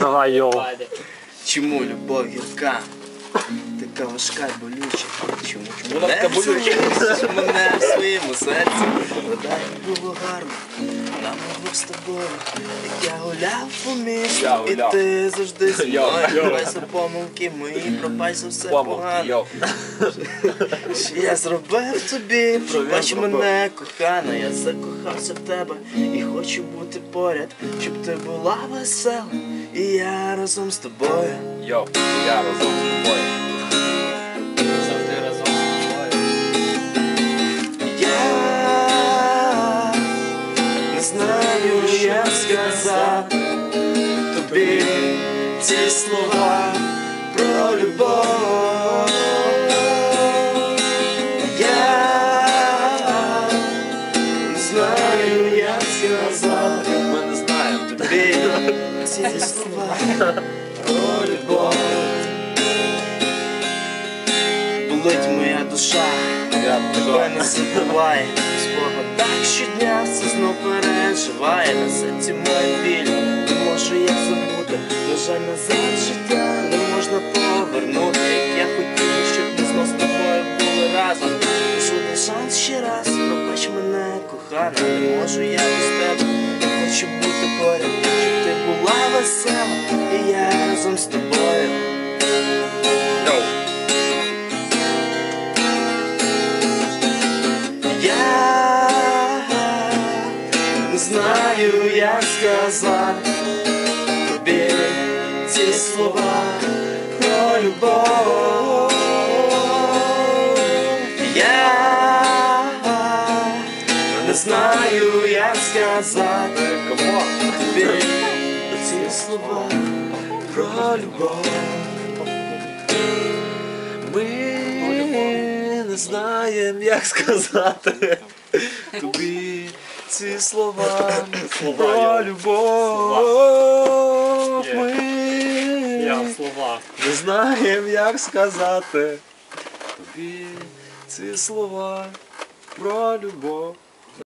Давай йоу. Чому любов гірка? Така важка й болюча. Чому Вона така болюча. в мене в своєму серці? Вода як було гарно. Нам обох з тобою. Як я гуляв по Я місту, і гуляв. ти завжди зі Йо, мною. йо. Пробайся помилки мої, пробайся все погано. йо. Що я зробив тобі, пробач мене, кохана, я закохався в тебе і хочу бути поряд, щоб ти була весела, і я разом з тобою. Йо, я разом з тобою. Завжди разом з тобою. Я не знаю, як сказати тобі ці слова про любов. Я не знаю, як сказати Ці слова про любов. Болить моя душа, тебе не забуває. Спогадах щодня все знов переживає на серці моє біль. Не можу я забути, на жаль, назад життя не можна повернути. Як я хотів, щоб ми знов з тобою були разом. Жодний шанс ще раз, пробач мене, кохана, не можу я без тебе. Я хочу бути поряд, була весела, і я разом з тобою. Йоу. Я не знаю, як сказати тобі ці слова про любов. Я не знаю, як сказати Камон. тобі ці слова про любов. Ми не знаємо, як сказати тобі ці слова про любов. Ми не знаємо, як сказати тобі ці слова про любов.